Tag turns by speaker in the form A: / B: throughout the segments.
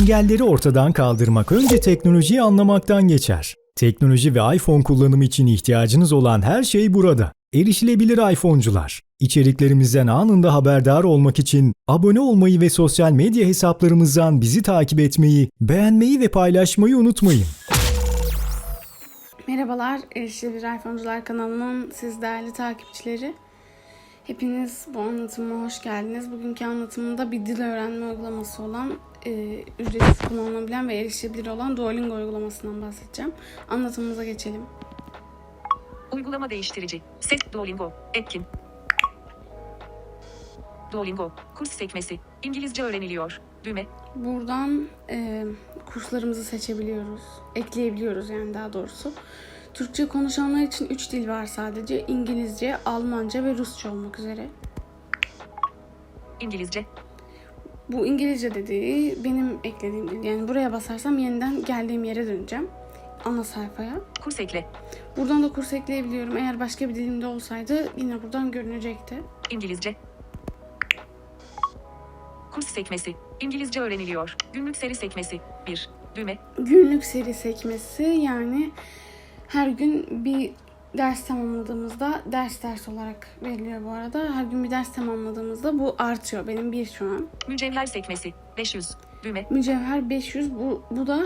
A: Engelleri ortadan kaldırmak önce teknolojiyi anlamaktan geçer. Teknoloji ve iPhone kullanımı için ihtiyacınız olan her şey burada. Erişilebilir iPhone'cular. İçeriklerimizden anında haberdar olmak için abone olmayı ve sosyal medya hesaplarımızdan bizi takip etmeyi, beğenmeyi ve paylaşmayı unutmayın.
B: Merhabalar, Erişilebilir iPhone'cular kanalının siz değerli takipçileri. Hepiniz bu anlatıma hoş geldiniz. Bugünkü anlatımımda bir dil öğrenme uygulaması olan, e, ücretsiz kullanılabilen ve erişilebilir olan Duolingo uygulamasından bahsedeceğim. Anlatımımıza geçelim.
C: Uygulama değiştirici. Set Duolingo. Etkin. Duolingo. Kurs sekmesi. İngilizce öğreniliyor. Düğme.
B: Buradan e, kurslarımızı seçebiliyoruz, ekleyebiliyoruz yani daha doğrusu. Türkçe konuşanlar için 3 dil var sadece. İngilizce, Almanca ve Rusça olmak üzere.
C: İngilizce.
B: Bu İngilizce dediği benim eklediğim dil. Yani buraya basarsam yeniden geldiğim yere döneceğim. Ana sayfaya.
C: Kurs ekle.
B: Buradan da kurs ekleyebiliyorum. Eğer başka bir dilimde olsaydı yine buradan görünecekti.
C: İngilizce. Kurs sekmesi. İngilizce öğreniliyor. Günlük seri sekmesi. 1. Düğme.
B: Günlük seri sekmesi yani her gün bir ders tamamladığımızda ders ders olarak veriliyor bu arada. Her gün bir ders tamamladığımızda bu artıyor. Benim bir şu an.
C: Mücevher sekmesi. 500. Düğme.
B: Mücevher 500 bu, bu da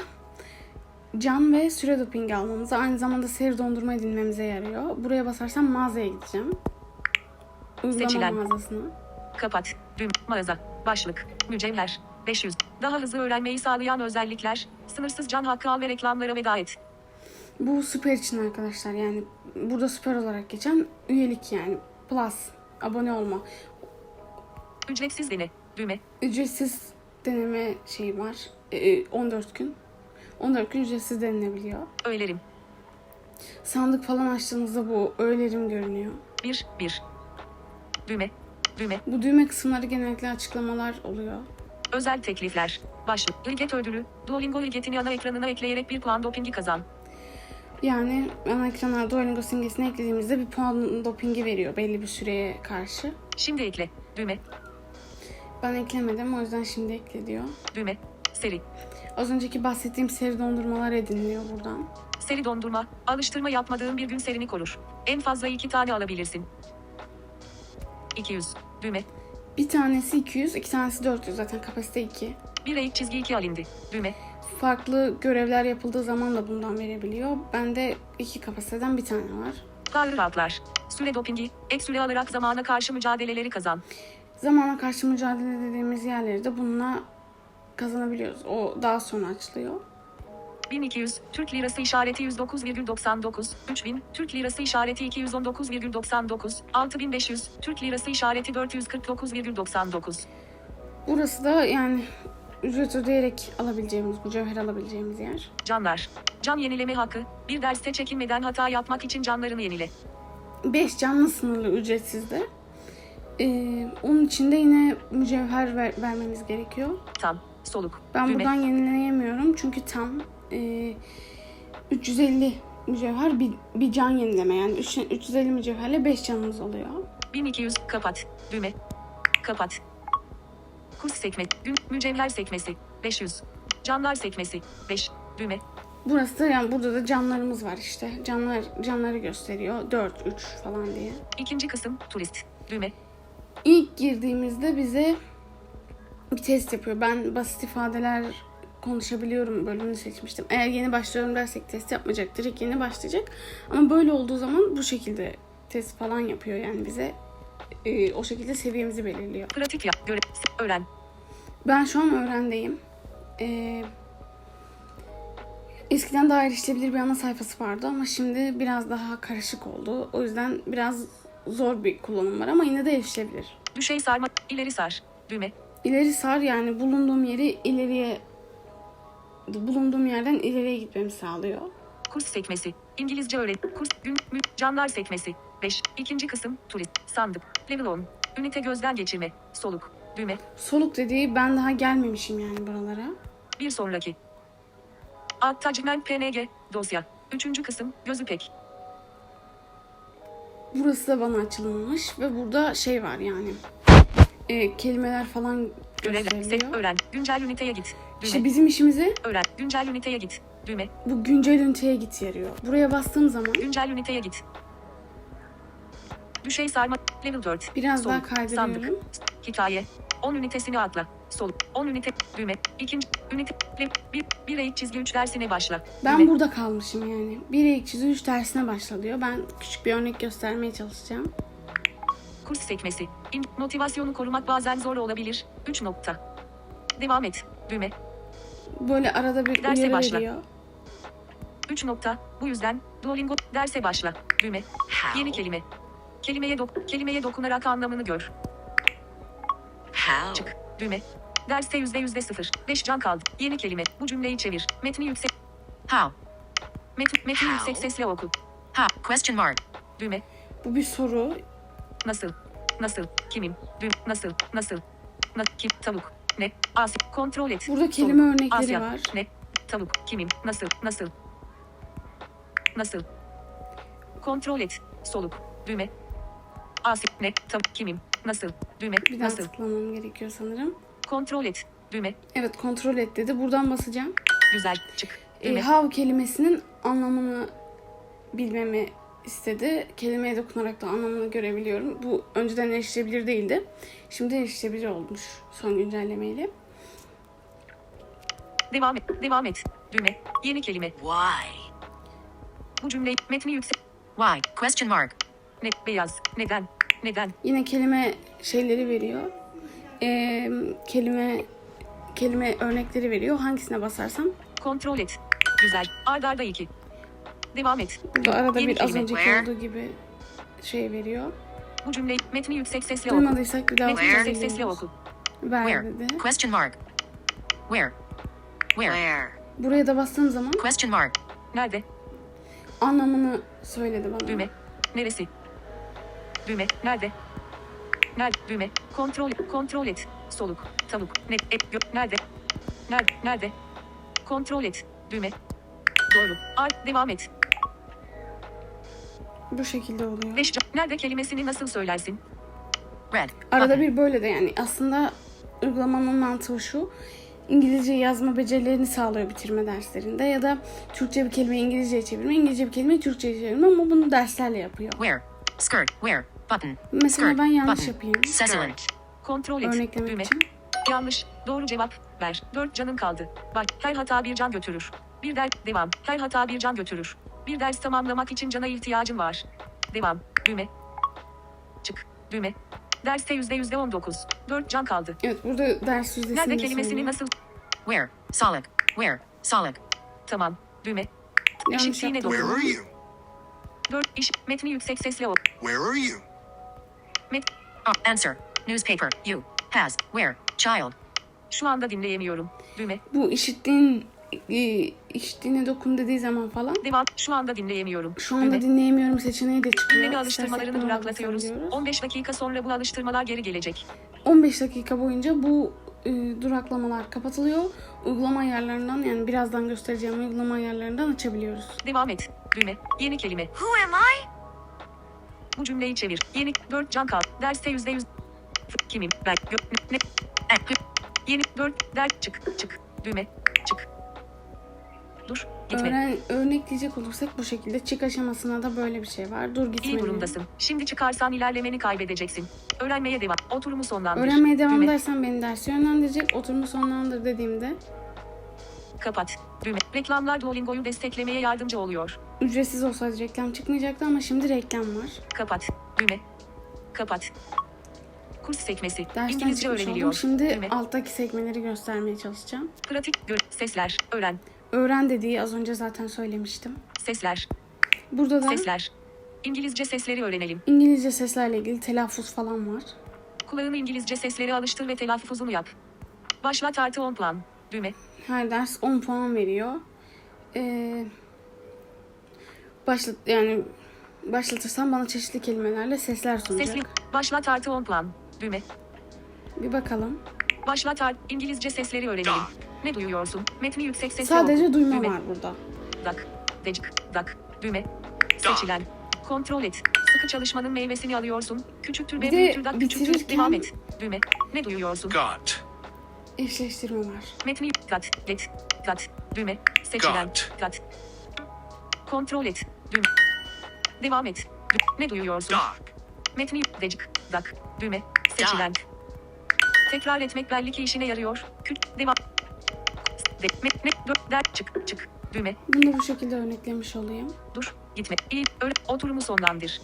B: can ve süre dopingi almamıza aynı zamanda seri dondurma edinmemize yarıyor. Buraya basarsam mağazaya gideceğim. Uygulama
C: Seçilen.
B: mağazasına.
C: Kapat. Düğme. Mağaza. Başlık. Mücevher. 500. Daha hızlı öğrenmeyi sağlayan özellikler. Sınırsız can hakkı al ve reklamlara veda et.
B: Bu süper için arkadaşlar yani burada süper olarak geçen üyelik yani plus abone olma.
C: Ücretsiz dene. Düğme.
B: Ücretsiz deneme şeyi var. Ee, 14 gün. 14 gün ücretsiz denilebiliyor.
C: Öğelerim.
B: Sandık falan açtığınızda bu öğelerim görünüyor.
C: 1. 1. Düğme. Düğme.
B: Bu düğme kısımları genellikle açıklamalar oluyor.
C: Özel teklifler. Başlık. İlget ödülü. Duolingo ilgetini ana ekranına ekleyerek bir puan dopingi kazan.
B: Yani ana ekrana Duolingo simgesini eklediğimizde bir puan dopingi veriyor belli bir süreye karşı.
C: Şimdi ekle. Düğme.
B: Ben eklemedim o yüzden şimdi ekle diyor.
C: Düğme. Seri.
B: Az önceki bahsettiğim seri dondurmalar ediniliyor buradan.
C: Seri dondurma. Alıştırma yapmadığın bir gün serini korur. En fazla iki tane alabilirsin. 200. Düğme.
B: Bir tanesi 200, iki tanesi 400 zaten kapasite 2.
C: Bir eğik çizgi 2 alindi. Düğme.
B: Farklı görevler yapıldığı zaman da bundan verebiliyor. Bende iki kapasiteden bir tane var.
C: Power up'lar. Süre dopingi. Ek süre alarak zamana karşı mücadeleleri kazan.
B: Zamana karşı mücadele dediğimiz yerleri de bununla kazanabiliyoruz. O daha sonra açılıyor.
C: 1200 Türk Lirası işareti 109,99 3000 Türk Lirası işareti 219,99 6500 Türk Lirası işareti 449,99
B: Burası da yani ücret ödeyerek alabileceğimiz, mücevher alabileceğimiz yer.
C: Canlar. Can yenileme hakkı. Bir derste çekinmeden hata yapmak için canlarını yenile.
B: 5 canlı sınırlı ücretsizde. Ee, onun için de yine mücevher ver- vermemiz gerekiyor.
C: Tam. Soluk.
B: Ben
C: Düğme.
B: buradan yenileyemiyorum çünkü tam e, 350 mücevher bir, bir can yenileme yani üç- 350 mücevherle 5 canımız oluyor.
C: 1200 kapat. Düğme. Kapat. Kurs sekme. Gün mücevher sekmesi. 500. Canlar sekmesi. 5. Düğme.
B: Burası yani burada da canlarımız var işte. Canlar canları gösteriyor. 4 3 falan diye.
C: İkinci kısım turist. Düğme.
B: İlk girdiğimizde bize bir test yapıyor. Ben basit ifadeler konuşabiliyorum bölümünü seçmiştim. Eğer yeni başlıyorum dersek test yapmayacak. Direkt yeni başlayacak. Ama böyle olduğu zaman bu şekilde test falan yapıyor yani bize. Ee, o şekilde seviyemizi belirliyor.
C: Pratik yap. Göre. Öğren.
B: Ben şu an öğrendeyim. Ee, eskiden daha erişilebilir bir ana sayfası vardı ama şimdi biraz daha karışık oldu. O yüzden biraz zor bir kullanım var ama yine de erişilebilir.
C: Düşey sarma. ileri sar. Düğme.
B: İleri sar yani bulunduğum yeri ileriye bulunduğum yerden ileriye gitmemi sağlıyor.
C: Kurs sekmesi. İngilizce öğret. Kurs. Gün. Mü. Canlar sekmesi. 5. İkinci kısım. Turist. Sandık. Level 10. Ünite gözden geçirme. Soluk. Düğme.
B: Soluk dediği ben daha gelmemişim yani buralara.
C: Bir sonraki. Attachment PNG. Dosya. Üçüncü kısım. Gözü pek.
B: Burası da bana açılmış ve burada şey var yani. e, kelimeler falan
C: Görevler. Öğren. Güncel üniteye git.
B: İşte bizim işimize
C: Öğren. Güncel üniteye git. Düğme.
B: bu güncel üniteye git yarıyor. Buraya bastığım zaman
C: Güncel üniteye git. Düşey sarma. Level 4.
B: biraz daha
C: Soluk.
B: kaydırıyorum.
C: Sandık. Hikaye. 10 ünitesini atla. Sol. 10 ünite. Düğme. İkinci ünite. Bir, bir eğik çizgi 3 dersine başla.
B: Ben
C: Düğme.
B: burada kalmışım yani. 1 eğik çizi 3 dersine başla diyor. Ben küçük bir örnek göstermeye çalışacağım.
C: Kurs sekmesi. İn- motivasyonu korumak bazen zor olabilir. 3 nokta. Devam et. Düğme.
B: Böyle arada bir
C: Derse
B: uyarı
C: başla.
B: veriyor.
C: 3 nokta. Bu yüzden Duolingo derse başla. Düğme.
D: How?
C: Yeni kelime. Kelimeye dok kelimeye dokunarak anlamını gör.
D: How?
C: Çık. Düğme. Derste yüzde yüzde sıfır. 5 can kaldı. Yeni kelime. Bu cümleyi çevir. Metni yüksek.
D: How?
C: Metin, metni
D: How?
C: yüksek sesle oku.
D: How? Question mark.
C: Düğme.
B: Bu bir soru.
C: Nasıl? Nasıl? Kimim? Düğüm. Nasıl? Nasıl? Na, kim? Tavuk. Ne? As. Kontrol et.
B: Burada kelime
C: Soluk.
B: örnekleri
C: Asya.
B: var.
C: Ne? Tavuk. Kimim? Nasıl? Nasıl? Nasıl? Kontrol et. Soluk. Düğme. As. Ne? Tavuk. Kimim? Nasıl? Düğme.
B: Bir daha
C: Nasıl?
B: tıklamam gerekiyor sanırım.
C: Kontrol et. Düğme.
B: Evet kontrol et dedi. Buradan basacağım.
C: Güzel. Çık.
B: E,
C: Düğme.
B: how kelimesinin anlamını bilmemi istedi. Kelimeye dokunarak da anlamını görebiliyorum. Bu önceden erişilebilir değildi. Şimdi erişilebilir olmuş son güncellemeyle.
C: Devam et. Devam et. Düğme. Yeni kelime.
D: Why?
C: Bu cümleyi metni yüksek.
D: Why? Question mark.
C: Ne? Beyaz. Neden? Neden?
B: Yine kelime şeyleri veriyor. E, kelime kelime örnekleri veriyor. Hangisine basarsam.
C: Kontrol et. Güzel. Arda arda iki. Devam et.
B: Burada arada
C: Yeni
B: bir az
C: kelime.
B: önceki
D: Where?
B: olduğu gibi şey veriyor.
C: Bu cümleyi metni yüksek sesle oku.
B: Duymadıysak bir daha
C: Metni yüksek sesle oku.
B: Ver
D: Where?
B: dedi.
D: Question mark. Where? Where? Where?
B: Buraya da bastığım zaman
D: Question mark.
C: Nerede?
B: anlamını söyledi bana.
C: Düğme. Neresi? Düğme. Nerede? Nerede? Düğme. Kontrol. Kontrol et. Soluk. Tavuk. Ne? Et. Gö. Nerede? Nerede? Nerede? Kontrol et. Düğme. Doğru. Ar. Devam et.
B: Bu şekilde oluyor.
C: Beş. Nerede kelimesini nasıl söylersin?
D: Red.
B: Arada bir böyle de yani aslında uygulamanın mantığı şu. İngilizce yazma becerilerini sağlıyor bitirme derslerinde ya da Türkçe bir kelimeyi İngilizceye çevirme, İngilizce bir kelimeyi Türkçe'ye çevirme ama bunu derslerle yapıyor.
D: Where? Skirt. Where? Button.
B: Mesela ben yanlış
D: Button.
B: yapayım.
D: Cecily.
C: Kontrol et.
B: Örneklemek
C: Düğme.
B: için.
C: Yanlış. Doğru cevap. Ver. Dört canın kaldı. Bak. Her hata bir can götürür. Bir ders. Devam. Her hata bir can götürür. Bir ders tamamlamak için cana ihtiyacın var. Devam. Düğme. Çık. Düğme. Derste yüzde yüzde on dokuz. Dört can kaldı.
B: Evet burada ders yüzdesini
C: Nerede
B: de
C: kelimesini
B: söylüyor.
C: nasıl?
D: Where? Solid. Where? Solid.
C: Tamam. Düğme.
B: Yanlış
C: Eşitliğine
B: yaptım.
C: dokun.
E: Where are you?
C: Dört. iş. Metni yüksek sesle oku.
E: Where are you?
C: Met.
D: Uh, answer. Newspaper. You. Has. Where? Child.
C: Şu anda dinleyemiyorum. Düğme.
B: Bu işittiğin e, işittiğine dokun dediği zaman falan
C: Devam. Şu anda dinleyemiyorum.
B: şu anda
C: Düğme.
B: dinleyemiyorum seçeneği de çıkıyor.
C: Dinleme alıştırmalarını duraklatıyoruz.
B: basabiliyoruz.
C: 15 dakika sonra bu alıştırmalar geri gelecek.
B: 15 dakika boyunca bu e, duraklamalar kapatılıyor. Uygulama ayarlarından yani birazdan göstereceğim uygulama ayarlarından açabiliyoruz.
C: Devam et. Düğme. Yeni kelime.
D: Who am I?
C: Bu cümleyi çevir. Yeni 4 can kal. Derste yüzde yüz. Kimim? Ben. Gö. Ne?
D: Eh,
C: Yeni 4 ders çık. Çık. Düğme. Çık. Dur. Gitme.
B: Öğren, örnekleyecek olursak bu şekilde çık aşamasına da böyle bir şey var. Dur gitme.
C: İyi durumdasın. Şimdi çıkarsan ilerlemeni kaybedeceksin. Öğrenmeye devam. Oturumu sonlandır.
B: Öğrenmeye devam
C: Düğme.
B: edersen beni derse yönlendirecek. Oturumu sonlandır dediğimde
C: Kapat. Düğme. Reklamlar Duolingo'yu desteklemeye yardımcı oluyor.
B: ücretsiz olsaydı reklam çıkmayacaktı ama şimdi reklam var.
C: Kapat. Düğme. Kapat. Kurs sekmesi.
B: Dersten
C: İngilizce öğreniliyor.
B: oldum. Şimdi
C: Düğme.
B: alttaki sekmeleri göstermeye çalışacağım.
C: Pratik gör. Sesler. Öğren.
B: Öğren dediği az önce zaten söylemiştim.
C: Sesler.
B: Burada da
C: Sesler. İngilizce sesleri öğrenelim.
B: İngilizce seslerle ilgili telaffuz falan var.
C: Kulağını İngilizce sesleri alıştır ve telaffuzunu yap. Başlat artı 10 puan. Düğme.
B: Her ders 10 puan veriyor. Ee, başlat yani başlatırsam bana çeşitli kelimelerle sesler sunacak.
C: Sesli. Başlat artı 10 puan. Düğme.
B: Bir bakalım.
C: Başlat artı İngilizce sesleri öğrenelim. Ne duyuyorsun? Metni yüksek sesle
B: Sadece
C: oku.
B: duyma
C: Düğme.
B: var burada.
C: Dak. Decik. Dak. Düğme. Seçilen. Kontrol et. Sıkı çalışmanın meyvesini alıyorsun. Küçültür
B: Bir
C: ve büyütür dak küçültür.
B: bitirirken-
C: Devam et. Düğme. Ne duyuyorsun?
E: Got.
B: Eşleştirme var.
C: Metni gat, let, gat, düğme, seçilen, gat. Kontrol et, düğme. Devam et. Ne duyuyorsun?
E: Dock.
C: Metni decik, dak, düğme, seçilen. Tekrar etmek belli ki işine yarıyor. Küt, devam. De, met, ne, dört, der, çık, çık, düğme,
B: Bunu bu şekilde örneklemiş olayım.
C: dur, gitme, iyi, öyle, oturumu sonlandır.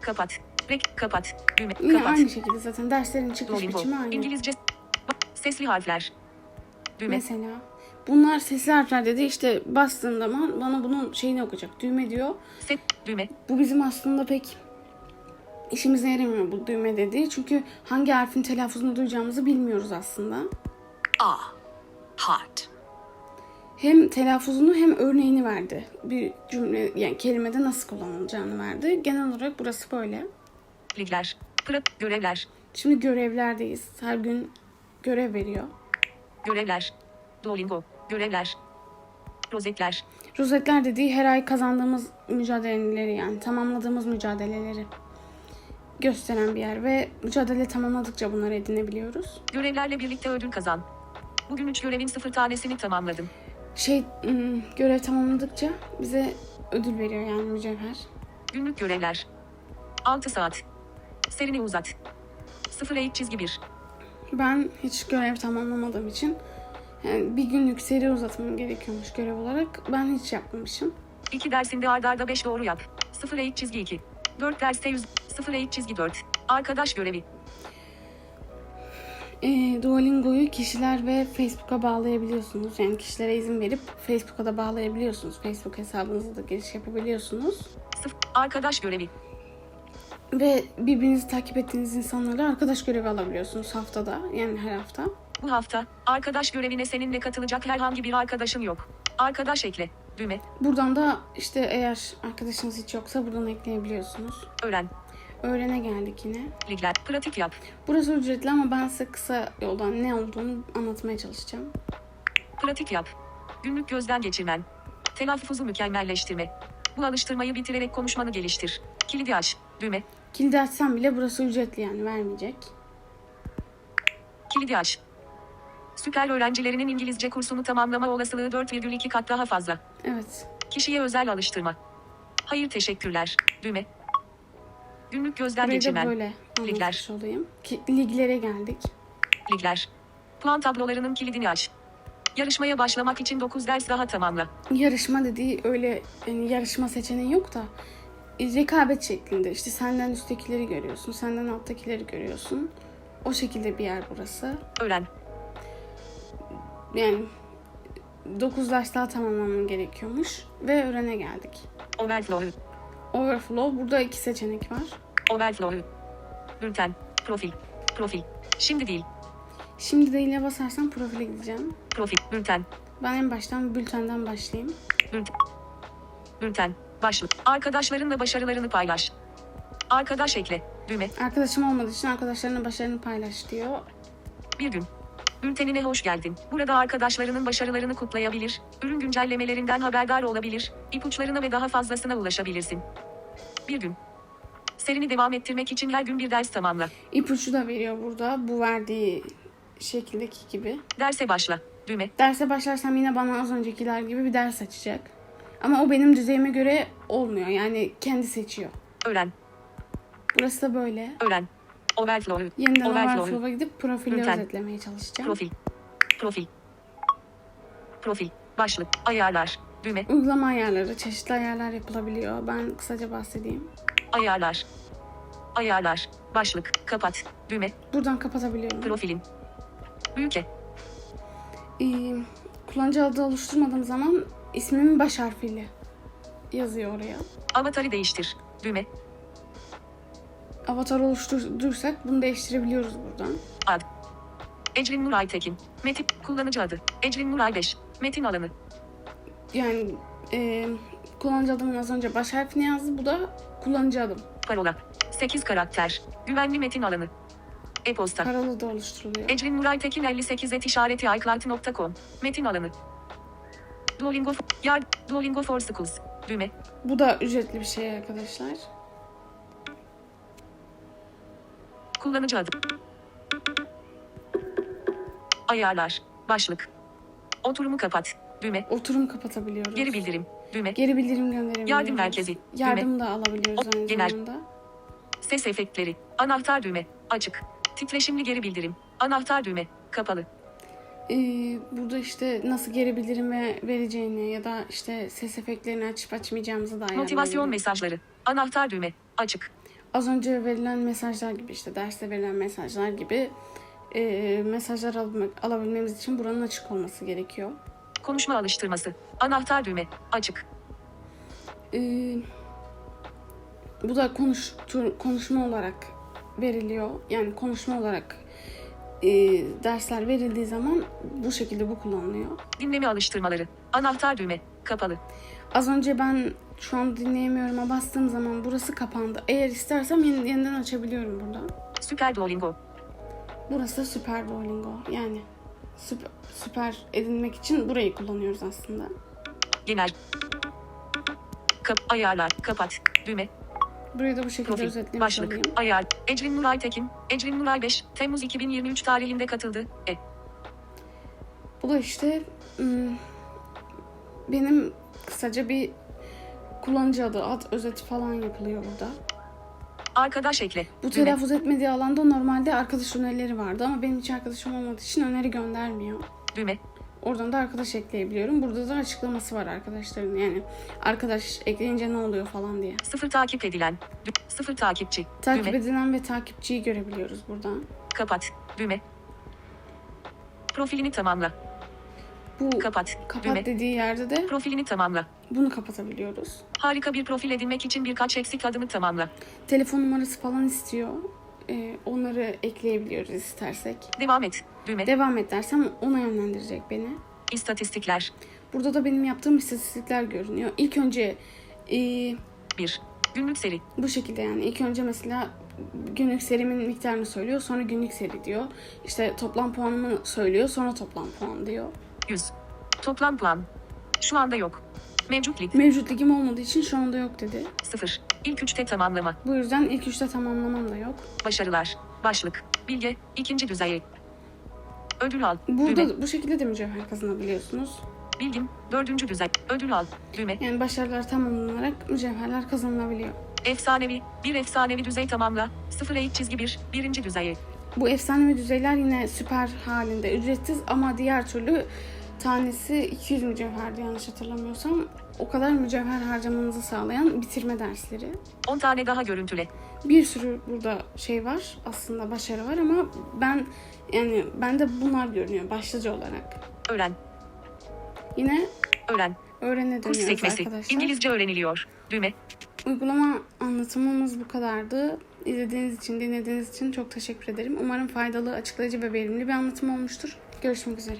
C: Kapat, rek, kapat, düğme,
B: Yine
C: kapat.
B: aynı şekilde zaten derslerin çıkış
C: Duolingo,
B: biçimi aynı.
C: İngilizce, sesli harfler. Düğme,
B: Mesela bunlar sesli harfler dedi işte bastığım zaman bana bunun şeyini okuyacak. Düğme diyor.
C: set, düğme,
B: Bu bizim aslında pek işimize yaramıyor bu düğme dediği. Çünkü hangi harfin telaffuzunu duyacağımızı bilmiyoruz aslında.
D: Ah. Hot.
B: Hem telaffuzunu hem örneğini verdi. Bir cümle yani kelimede nasıl kullanılacağını verdi. Genel olarak burası böyle.
C: Ligler, prat, görevler,
B: Şimdi görevlerdeyiz. Her gün görev veriyor.
C: görevler, Duolingo, görevler, rozetler,
B: Rozetler dediği her ay kazandığımız mücadeleleri yani tamamladığımız mücadeleleri gösteren bir yer ve mücadele tamamladıkça bunları edinebiliyoruz.
C: görevlerle birlikte ödül kazan. Bugün 3 görevin sıfır tanesini tamamladım.
B: Şey ım, görev tamamladıkça bize ödül veriyor yani mücevher.
C: Günlük görevler. 6 saat. Serini uzat. 0 eğik çizgi 1.
B: Ben hiç görev tamamlamadığım için yani bir günlük seri uzatmam gerekiyormuş görev olarak. Ben hiç yapmamışım.
C: 2 dersinde ard arda 5 doğru yap. 0 eğik çizgi 2. 4 derste 100. 0 eğik çizgi 4. Arkadaş görevi.
B: Ee, Duolingo'yu kişiler ve Facebook'a bağlayabiliyorsunuz. Yani kişilere izin verip Facebook'a da bağlayabiliyorsunuz. Facebook hesabınıza da giriş yapabiliyorsunuz.
C: 0 arkadaş görevi.
B: Ve birbirinizi takip ettiğiniz insanlarla arkadaş görevi alabiliyorsunuz haftada. Yani her hafta.
C: Bu hafta arkadaş görevine seninle katılacak herhangi bir arkadaşın yok. Arkadaş ekle. Düğme.
B: Buradan da işte eğer arkadaşınız hiç yoksa buradan ekleyebiliyorsunuz.
C: Öğren.
B: Öğrene geldik yine.
C: Ligler. Pratik yap.
B: Burası ücretli ama ben size kısa yoldan ne olduğunu anlatmaya çalışacağım.
C: Pratik yap. Günlük gözden geçirmen. Telaffuzu mükemmelleştirme. Bu alıştırmayı bitirerek konuşmanı geliştir. Kilidi aç. Düğme.
B: Kilidi açsam bile burası ücretli yani vermeyecek.
C: Kilidi aç. Süper öğrencilerinin İngilizce kursunu tamamlama olasılığı 4,2 kat daha fazla.
B: Evet.
C: Kişiye özel alıştırma. Hayır teşekkürler. Düğme. Günlük gözden
B: Burayı da
C: geçirmen.
B: böyle
C: Ligler.
B: olayım. Ki, liglere geldik.
C: Ligler. Puan tablolarının kilidini aç. Yarışmaya başlamak için 9 ders daha tamamla.
B: Yarışma dediği öyle yani yarışma seçeneği yok da rekabet şeklinde işte senden üsttekileri görüyorsun, senden alttakileri görüyorsun. O şekilde bir yer burası.
C: Öğren.
B: Yani 9 ders daha tamamlamam gerekiyormuş ve öğrene geldik.
C: Overflow.
B: Overflow burada iki seçenek var.
C: Overflow. Bülten. Profil. Profil. Şimdi değil.
B: Şimdi de ile basarsam profile gideceğim.
C: Profil. Bülten.
B: Ben en baştan bültenden başlayayım.
C: Bülten. Bülten. Başlık. Arkadaşlarınla başarılarını paylaş. Arkadaş ekle. Düğme.
B: Arkadaşım olmadığı için arkadaşlarına başarını paylaş diyor.
C: Bir gün. Bültenine hoş geldin. Burada arkadaşlarının başarılarını kutlayabilir, ürün güncellemelerinden haberdar olabilir, ipuçlarına ve daha fazlasına ulaşabilirsin. Bir gün. Serini devam ettirmek için her gün bir ders tamamla.
B: İpucu da veriyor burada bu verdiği şekildeki gibi.
C: Derse başla. Düğme.
B: Derse başlarsam yine bana az öncekiler gibi bir ders açacak. Ama o benim düzeyime göre olmuyor. Yani kendi seçiyor.
C: Öğren.
B: Burası da böyle.
C: Öğren. Overflow.
B: Yeniden
C: Overflow.
B: Overflow'a gidip profili
C: Bülten.
B: özetlemeye çalışacağım.
C: Profil. Profil. Profil. Başlık. Ayarlar. Düğme.
B: Uygulama ayarları, çeşitli ayarlar yapılabiliyor. Ben kısaca bahsedeyim.
C: Ayarlar. Ayarlar. Başlık. Kapat. Düğme.
B: Buradan kapatabiliyorum.
C: Profilin. Büyüke.
B: Ee, kullanıcı adı oluşturmadığım zaman ismimin baş harfiyle yazıyor oraya.
C: Avatarı değiştir. Düğme.
B: Avatar oluşturduysak bunu değiştirebiliyoruz buradan.
C: Ad. Ecrin Nur Aytekin. Metin. Kullanıcı adı. Ecrin Nur Aybeş. Metin alanı.
B: Yani e, kullanıcı adımın az önce baş harfini yazdı. Bu da kullanıcı adım.
C: Parola. 8 karakter. Güvenli metin alanı. E-posta.
B: Paralı da oluşturuluyor.
C: Ecrin Nuray Tekin 58 et işareti iCloud.com. Metin alanı. Duolingo, yar, Duolingo for Schools. Düğme.
B: Bu da ücretli bir şey arkadaşlar.
C: Kullanıcı adı. Ayarlar. Başlık. Oturumu kapat. Düğme.
B: Oturum kapatabiliyoruz.
C: Geri bildirim. Düğme.
B: Geri bildirim gönderebiliyoruz.
C: Yardım merkezi.
B: Yardım da alabiliyoruz
C: O-
B: aynı
C: genel.
B: zamanda.
C: Ses efektleri. Anahtar düğme. Açık. Titreşimli geri bildirim. Anahtar düğme. Kapalı.
B: Ee, burada işte nasıl geri bildirim ve- vereceğini ya da işte ses efektlerini açıp açmayacağımızı da
C: Motivasyon mesajları. Anahtar düğme. Açık.
B: Az önce verilen mesajlar gibi işte derste verilen mesajlar gibi e, mesajlar alabilmek, alabilmemiz için buranın açık olması gerekiyor.
C: Konuşma alıştırması. Anahtar düğme. Açık.
B: Ee, bu da konuş, konuşma olarak veriliyor. Yani konuşma olarak e, dersler verildiği zaman bu şekilde bu kullanılıyor.
C: Dinleme alıştırmaları. Anahtar düğme. Kapalı.
B: Az önce ben şu an dinleyemiyorum'a bastığım zaman burası kapandı. Eğer istersem yeni- yeniden açabiliyorum buradan.
C: Süper Duolingo.
B: Burası da süper Duolingo. Yani süper, süper edinmek için burayı kullanıyoruz aslında.
C: Genel. Kap ayarlar. Kapat. Düğme.
B: Burayı da bu şekilde
C: Profil.
B: özetlemiş
C: Başlık.
B: olayım.
C: Ayar. Ecrin Nuray Tekin. Ecrin Nuray 5. Temmuz 2023 tarihinde katıldı. E.
B: Bu da işte benim kısaca bir kullanıcı adı, ad özeti falan yapılıyor burada.
C: Arkadaş ekle.
B: Bu
C: Düğme.
B: telaffuz etmediği alanda normalde arkadaş önerileri vardı ama benim hiç arkadaşım olmadığı için öneri göndermiyor.
C: Düğme.
B: Oradan da arkadaş ekleyebiliyorum. Burada da açıklaması var arkadaşların yani arkadaş ekleyince ne oluyor falan diye.
C: Sıfır takip edilen. Sıfır takipçi.
B: Takip
C: Düğme.
B: edilen ve takipçiyi görebiliyoruz buradan.
C: Kapat. Düğme. Profilini tamamla.
B: Bu
C: Kapat.
B: kapat
C: Düğme.
B: dediği yerde de
C: Profilini tamamla.
B: bunu kapatabiliyoruz.
C: Harika bir profil edinmek için birkaç eksik adımı tamamla.
B: Telefon numarası falan istiyor. Ee, onları ekleyebiliyoruz istersek.
C: Devam et. Düğme.
B: Devam et dersem ona yönlendirecek beni.
C: İstatistikler.
B: Burada da benim yaptığım istatistikler görünüyor. İlk önce e,
C: 1. Günlük seri.
B: bu şekilde yani ilk önce mesela günlük serimin miktarını söylüyor. Sonra günlük seri diyor. İşte toplam puanımı söylüyor. Sonra toplam puan diyor.
C: 100. Toplam puan. Şu anda yok. Mevcut lig.
B: Mevcut ligim olmadığı için şu anda yok dedi.
C: 0. İlk üçte tamamlama.
B: Bu yüzden ilk üçte tamamlamam da yok.
C: Başarılar. Başlık. Bilge. ikinci düzey. Ödül al.
B: Burada
C: Düğme.
B: bu şekilde de mücevher kazanabiliyorsunuz.
C: Bilgin. Dördüncü düzey. Ödül al. Düğme.
B: Yani başarılar tamamlanarak mücevherler kazanılabiliyor.
C: Efsanevi. Bir efsanevi düzey tamamla. 0 eğik çizgi 1. Birinci düzey.
B: Bu efsanevi düzeyler yine süper halinde ücretsiz ama diğer türlü tanesi 200 mücevherdi yanlış hatırlamıyorsam. O kadar mücevher harcamanızı sağlayan bitirme dersleri.
C: 10 tane daha görüntüle.
B: Bir sürü burada şey var aslında başarı var ama ben yani bende bunlar görünüyor başlıca olarak.
C: Öğren.
B: Yine
C: Öğren.
B: öğrene
C: Kurs sekmesi.
B: arkadaşlar.
C: İngilizce öğreniliyor. Düğme.
B: Uygulama anlatımımız bu kadardı. İzlediğiniz için, dinlediğiniz için çok teşekkür ederim. Umarım faydalı, açıklayıcı ve verimli bir anlatım olmuştur. Görüşmek üzere.